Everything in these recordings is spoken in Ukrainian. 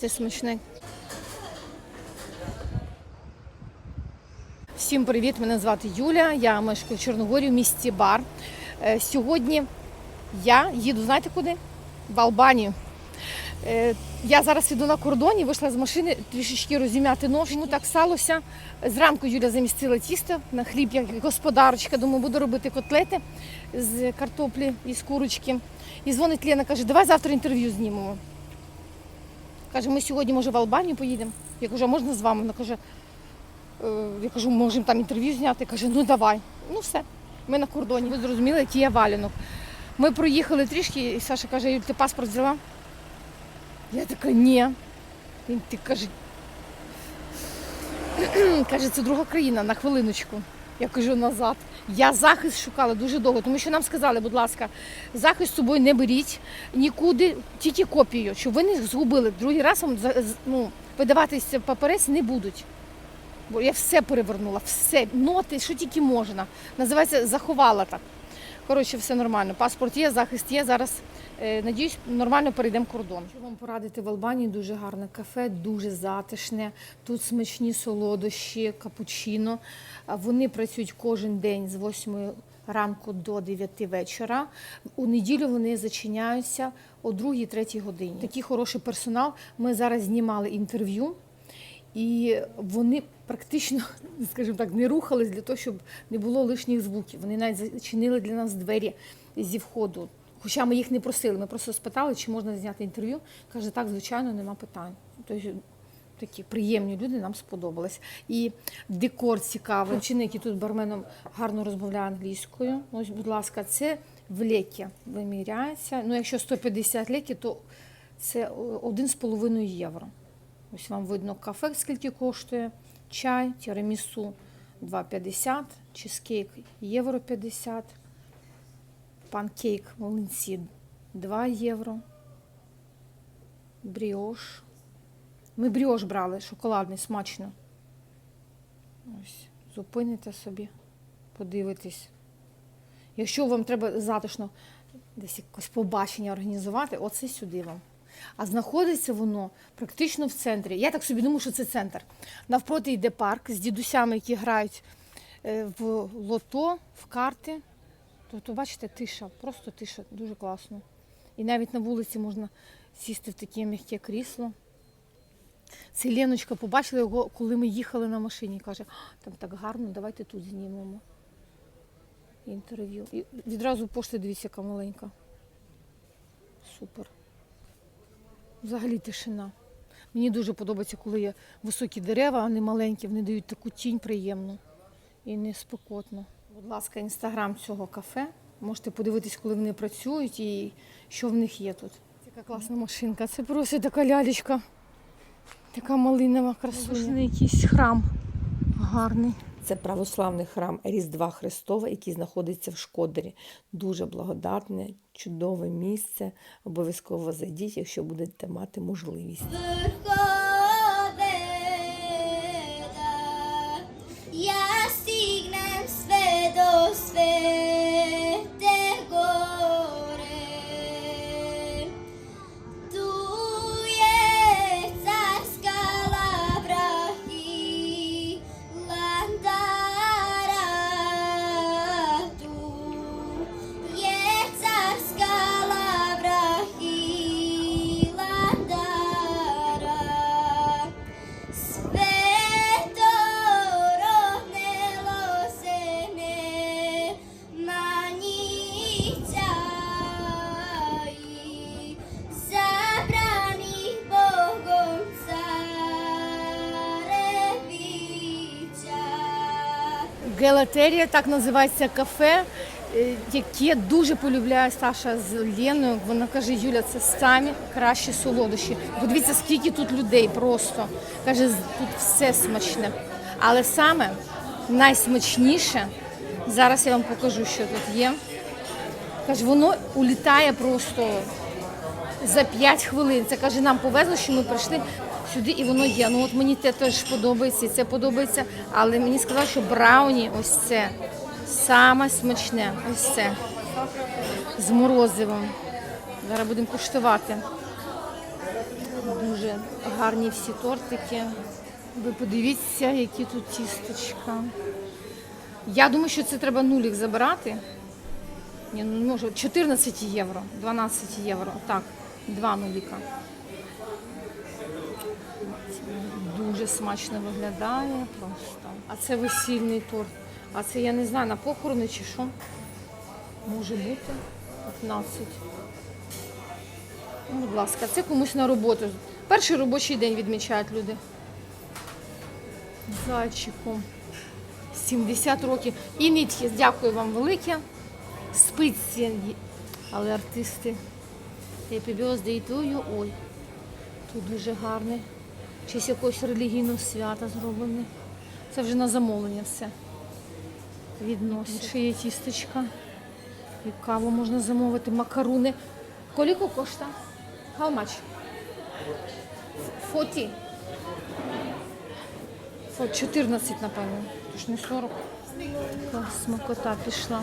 Це смачне. Всім привіт! Мене звати Юля. Я мешкаю в Чорногорі в місті Бар. Е, Сьогодні я їду, знаєте куди? В Албанію. Е, Я зараз іду на кордоні, вийшла з машини трішечки розім'яти нож. Йому так сталося. Зранку Юля замістила тісто на хліб, як господарочка. Думаю, буду робити котлети з картоплі і з курочки. І дзвонить Лена, каже, давай завтра інтерв'ю знімемо. Каже, ми сьогодні, може, в Албанію поїдемо. Я кажу, а можна з вами? Вона каже, «Е, я кажу, можемо там інтерв'ю зняти. Каже, ну давай. Ну все. Ми на кордоні. Ви зрозуміли, який я валянок. Ми проїхали трішки, і Саша каже, Юль, ти паспорт взяла? Я така, ні. Він ти каже, каже, це друга країна, на хвилиночку. Я кажу назад. Я захист шукала дуже довго, тому що нам сказали, будь ласка, захист з собою не беріть нікуди, тільки копію, щоб ви не згубили. Другий раз вам ну, видаватися паперець не будуть. Бо я все перевернула, все, ноти, що тільки можна. Називається заховала так. Коротше, все нормально. Паспорт є, захист є. Зараз е, надіюсь, нормально перейдемо кордон. Що вам порадити в Албанії? Дуже гарне кафе, дуже затишне. Тут смачні солодощі, капучино. Вони працюють кожен день з 8 ранку до 9 вечора. У неділю вони зачиняються о 2-3 годині. Такий хороший персонал. Ми зараз знімали інтерв'ю. І вони практично, скажімо так, не рухались для того, щоб не було лишніх звуків. Вони навіть зачинили для нас двері зі входу. Хоча ми їх не просили, ми просто спитали, чи можна зняти інтерв'ю. Каже, так, звичайно, нема питань. Тобто такі приємні люди нам сподобались. І декор цікавий. Вченик, який тут барменом гарно розмовляє англійською. Ось, будь ласка, це в лекі виміряється. Ну, якщо 150 лекі, то це 1,5 євро. Ось вам видно кафе, скільки коштує, чай, тірамісу 2,50, чизкейк євро 50, панкейк млинці 2 євро, бріош. Ми бріош брали, шоколадний, смачно. Ось, зупините собі, подивитесь. Якщо вам треба затишно десь якось побачення організувати, оце сюди вам. А знаходиться воно практично в центрі. Я так собі думаю, що це центр. Навпроти йде парк з дідусями, які грають е, в лото, в карти. Тобто, бачите, тиша, просто тиша, дуже класно. І навіть на вулиці можна сісти в таке м'яке крісло. Це Леночка побачила його, коли ми їхали на машині. Каже, там так гарно, давайте тут знімемо. Інтерв'ю. І відразу пошта, дивіться, яка маленька. Супер. Взагалі тишина. Мені дуже подобається, коли є високі дерева, а не маленькі, вони дають таку тінь приємну і не спекотно. Будь ласка, інстаграм цього кафе. Можете подивитись, коли вони працюють і що в них є тут. Така класна машинка. Це просто така лялечка. Така малинова красуня. якийсь храм гарний. Це православний храм Різдва Христова, який знаходиться в Шкодері. Дуже благодатне, чудове місце. Обов'язково зайдіть, якщо будете мати можливість. Гелатерія, так називається кафе, е, яке дуже полюбляє Саша з Леною. Вона каже, Юля, це самі кращі солодощі. Подивіться, скільки тут людей просто. Каже, тут все смачне. Але саме найсмачніше, зараз я вам покажу, що тут є. Каже, воно улітає просто за 5 хвилин. Це каже, нам повезло, що ми прийшли сюди і воно є. Ну от мені те теж подобається, і це подобається. Але мені сказали, що брауні ось це саме смачне. Ось це. З морозивом. Зараз будемо куштувати. Дуже гарні всі тортики. Ви подивіться, які тут тісточка. Я думаю, що це треба нулік забирати. Ні, ну не можу. 14 євро, 12 євро. Так, два нуліка. Дуже смачно виглядає просто. А це весільний торт. А це я не знаю, на похорони чи що. Може бути 15. Ну, Будь ласка, це комусь на роботу. Перший робочий день відмічають люди. Зайчиком. 70 років. І нитки, дякую вам велике. Спиці. Але артисти. Happy birthday to you. Ой. Тут дуже гарний. Чись якогось релігійного свята зроблений. Це вже на замовлення все. Відносять. Ще є тістечка. І каву можна замовити, макаруни. Коліко коштує? How much? 40. Фо 14, напевно. Тож не 40. Смакота пішла.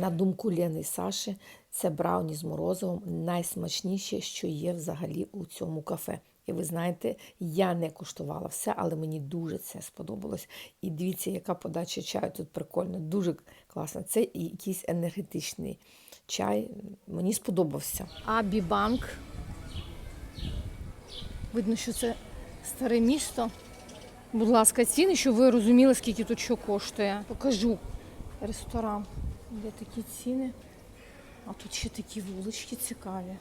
На думку Лени і Саші, це брауні з морозивом найсмачніше, що є взагалі у цьому кафе. І ви знаєте, я не куштувала все, але мені дуже це сподобалось. І дивіться, яка подача чаю тут прикольна, дуже класно. Це якийсь енергетичний чай. Мені сподобався. Абібанк. Видно, що це старе місто. Будь ласка, ціни, щоб ви розуміли, скільки тут що коштує. Покажу ресторан, де такі ціни. А тут ще такі вулички цікаві.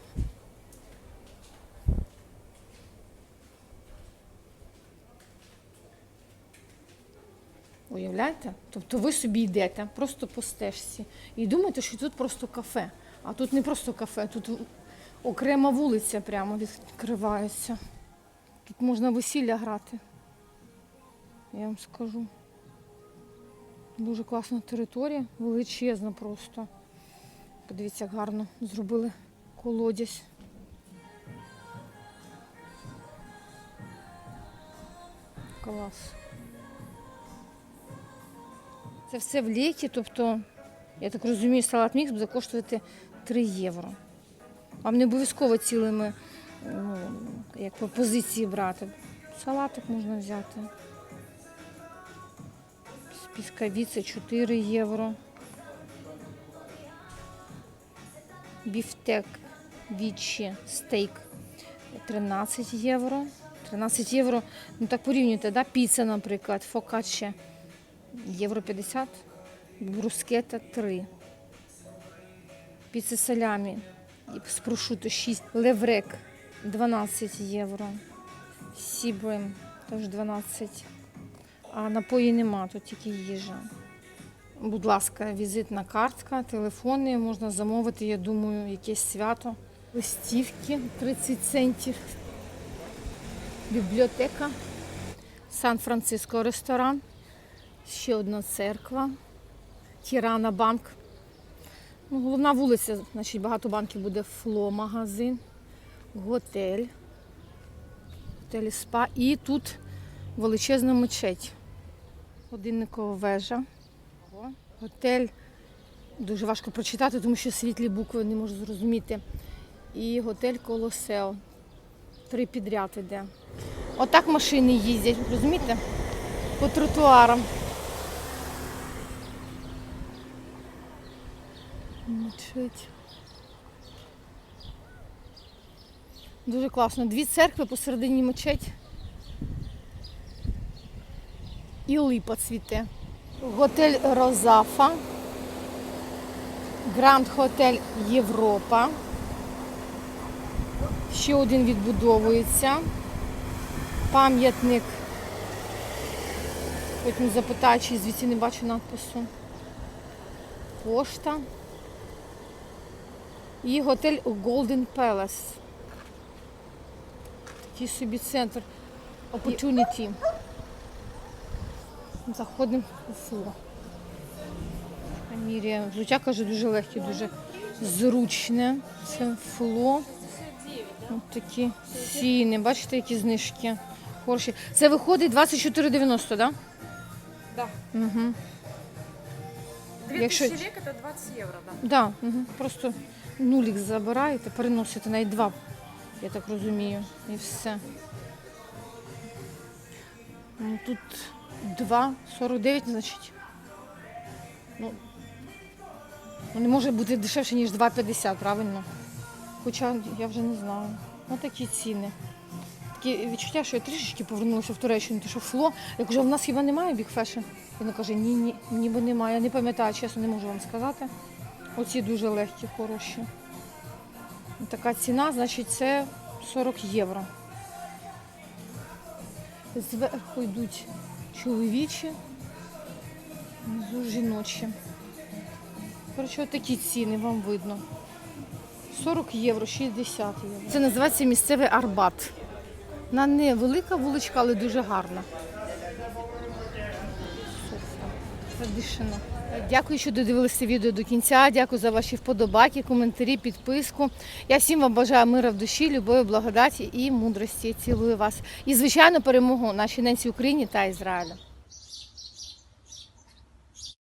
Уявляєте? Тобто ви собі йдете просто по стежці і думаєте, що тут просто кафе. А тут не просто кафе, тут окрема вулиця прямо відкривається. Тут можна весілля грати. Я вам скажу. Дуже класна територія, величезна просто. Подивіться, як гарно зробили колодязь. Клас. Це все в літі, тобто, я так розумію, салат мікс буде коштувати 3 євро. Вам не обов'язково цілими ну, як по позиції брати. Салатик можна взяти. З піскавіці 4 євро. Біфтек вічі стейк 13 євро. 13 євро, ну так порівнюйте, да? піца, наприклад, фокачче євро 50, брускета 3. Піца салямі з прошуто 6, леврек 12 євро, сібрем теж 12. А напої нема, тут тільки їжа. Будь ласка, візитна картка, телефони можна замовити, я думаю, якесь свято. Листівки 30 центів. Бібліотека. Сан-Франциско ресторан. Ще одна церква. Тірана банк. Ну, головна вулиця, значить, багато банків буде фло-магазин, готель, готель спа. І тут величезна мечеть. Годинникова вежа. Готель. Дуже важко прочитати, тому що світлі букви не можу зрозуміти. І готель Колосео. Три підряд іде. Отак машини їздять, розумієте? По тротуарам. Мечеть. Дуже класно. Дві церкви посередині мечеть. І липа цвіте. Готель Розафа. Гранд Хотель Європа. Ще один відбудовується. Пам'ятник. Потім запитаю, чи звідси не бачу надпису. Пошта. І готель Golden Palace. Такий собі центр Opportunity. Заходимо у фло. Мірія. Взуття каже дуже легке, дуже зручне. Це фло. Ось такі ціни. Бачите, які знижки. Хороші. Це виходить 24,90, так? Да? Да. Угу. 2000 Якщо- лек это 20 евро, да. Да, угу. Просто нулік забираєте, переносите навіть два я так розумію. І все. Ну, тут 2,49, значить. Ну, ну, не може бути дешевше, ніж 2,50, правильно? Хоча я вже не знаю. Ось такі ціни. Таке відчуття, що я трішечки повернулася в Туреччину, тому що фло. Я кажу, а в нас хіба немає Big Fashion? Він каже, ні, ні, ніби немає. Я не пам'ятаю, чесно, не можу вам сказати. Оці дуже легкі, хороші. Така ціна, значить, це 40 євро. Зверху йдуть чоловічі, внизу жіночі. Коротше, такі ціни вам видно. 40 євро, 60 євро. Це називається місцевий Арбат. Вона не велика вуличка, але дуже гарна. Традишина. Дякую, що додивилися відео до кінця. Дякую за ваші вподобайки, коментарі, підписку. Я всім вам бажаю мира в душі, любові, благодаті і мудрості. Цілую вас. І, звичайно, перемогу нашій ненці Україні та Ізраїлю.